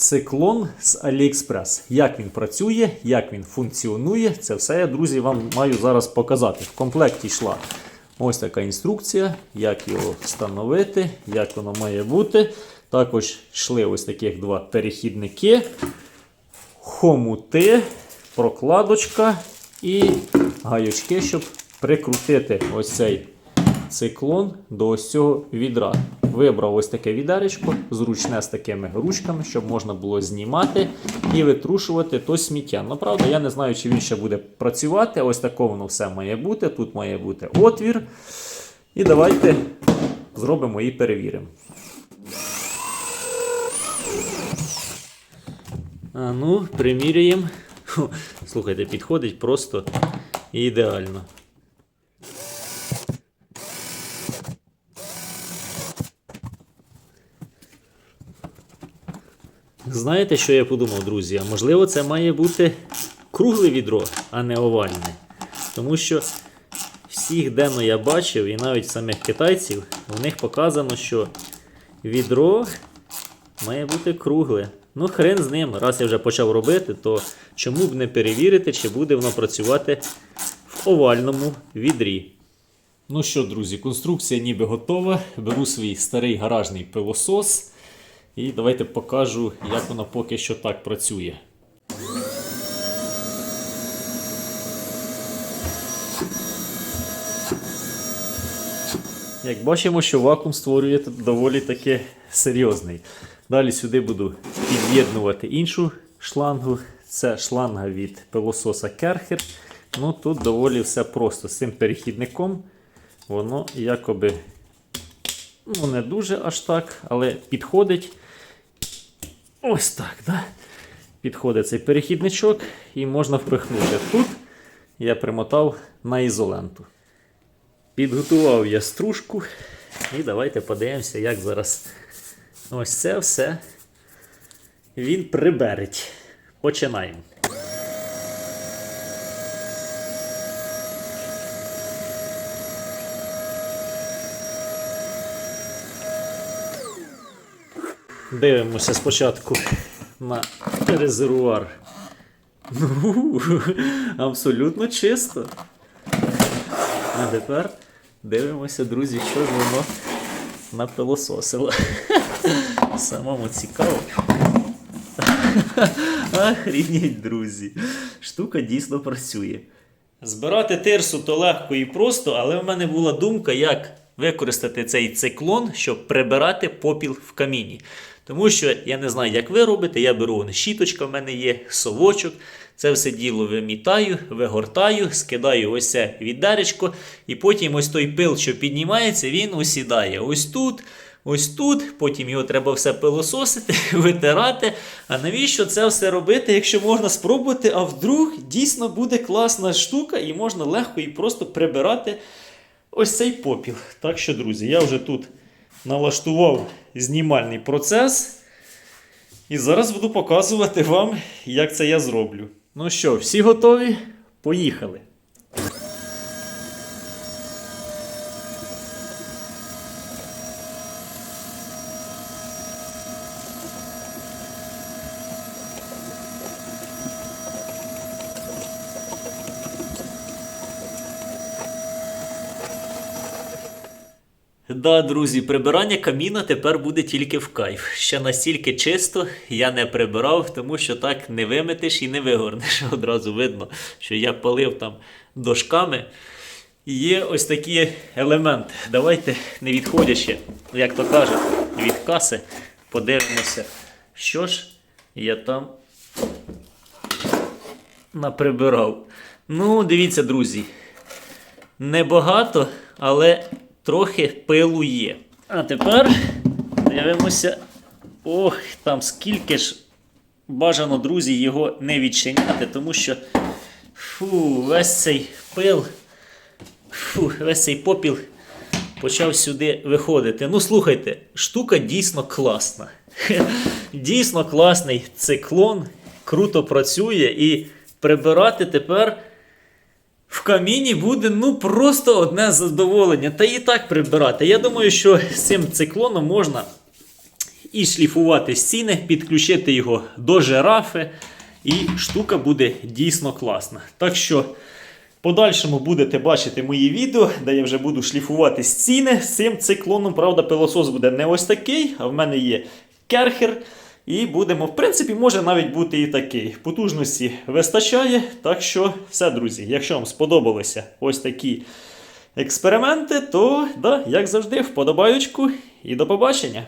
Циклон з AliExpress. Як він працює, як він функціонує, це все я, друзі, вам маю зараз показати. В комплекті йшла ось така інструкція, як його встановити, як воно має бути. Також йшли ось таких два перехідники, хомути, прокладочка і гаючки, щоб прикрутити ось цей циклон до ось цього відра. Вибрав ось таке відеречко, зручне з такими ручками, щоб можна було знімати і витрушувати то сміття. Ну, правда, я не знаю, чи він ще буде працювати. Ось тако воно все має бути. Тут має бути отвір. І давайте зробимо і перевіримо. А ну, приміряємо. Слухайте, підходить просто ідеально. Знаєте, що я подумав, друзі? Можливо, це має бути кругле відро, а не овальне. Тому що всіх денно я бачив, і навіть самих китайців, в них показано, що відро має бути кругле. Ну, хрен з ним. Раз я вже почав робити, то чому б не перевірити, чи буде воно працювати в овальному відрі. Ну що, друзі, конструкція ніби готова. Беру свій старий гаражний пилосос. І давайте покажу, як воно поки що так працює. Як бачимо, що вакуум створює доволі таки серйозний. Далі сюди буду під'єднувати іншу шлангу. Це шланга від пилососа Керхер. Ну тут доволі все просто. З цим перехідником воно якоби ну, не дуже аж так, але підходить. Ось так, да? Підходить цей перехідничок і можна впихнути. Тут я примотав на ізоленту. Підготував я стружку. І давайте подивимося, як зараз ось це все він прибереть. Починаємо. Дивимося спочатку на резервуар. Ну, абсолютно чисто. А тепер дивимося, друзі, що ж воно напилососило. Самому цікаво. Охрінеть, друзі. Штука дійсно працює. Збирати тирсу то легко і просто, але в мене була думка, як використати цей циклон, щоб прибирати попіл в каміні. Тому що я не знаю, як ви робите. Я беру щіточка, в мене є совочок. Це все діло вимітаю, вигортаю, скидаю ось це віддаречко, і потім ось той пил, що піднімається, він осідає ось тут. Ось тут, потім його треба все пилососити, витирати. А навіщо це все робити, якщо можна спробувати, а вдруг дійсно буде класна штука і можна легко і просто прибирати ось цей попіл. Так що, друзі, я вже тут налаштував знімальний процес. І зараз буду показувати вам, як це я зроблю. Ну що, всі готові? Поїхали! Да, друзі, прибирання каміна тепер буде тільки в кайф. Ще настільки чисто я не прибирав, тому що так не виметиш і не вигорнеш. Одразу видно, що я палив там дошками. Є ось такі елементи. Давайте, не відходячи, як то кажуть, від каси, подивимося, що ж я там наприбирав. Ну, дивіться, друзі. Небагато, але трохи пилу є. А тепер дивимося. Ох, там скільки ж бажано, друзі, його не відчиняти, тому що фу, весь цей пил, фу, весь цей попіл почав сюди виходити. Ну, слухайте, штука дійсно класна. Дійсно класний циклон, круто працює і прибирати тепер. В каміні буде ну просто одне задоволення. Та і так прибирати. Я думаю, що з цим циклоном можна і шліфувати стіни, підключити його до жирафи, і штука буде дійсно класна. Так що. Подальшому будете бачити мої відео, де я вже буду шліфувати стіни з цим циклоном. Правда, пилосос буде не ось такий, а в мене є керхер. І будемо, в принципі, може навіть бути і такий. Потужності вистачає. Так що, все, друзі, якщо вам сподобалися ось такі експерименти, то, да, як завжди, вподобаючку і до побачення.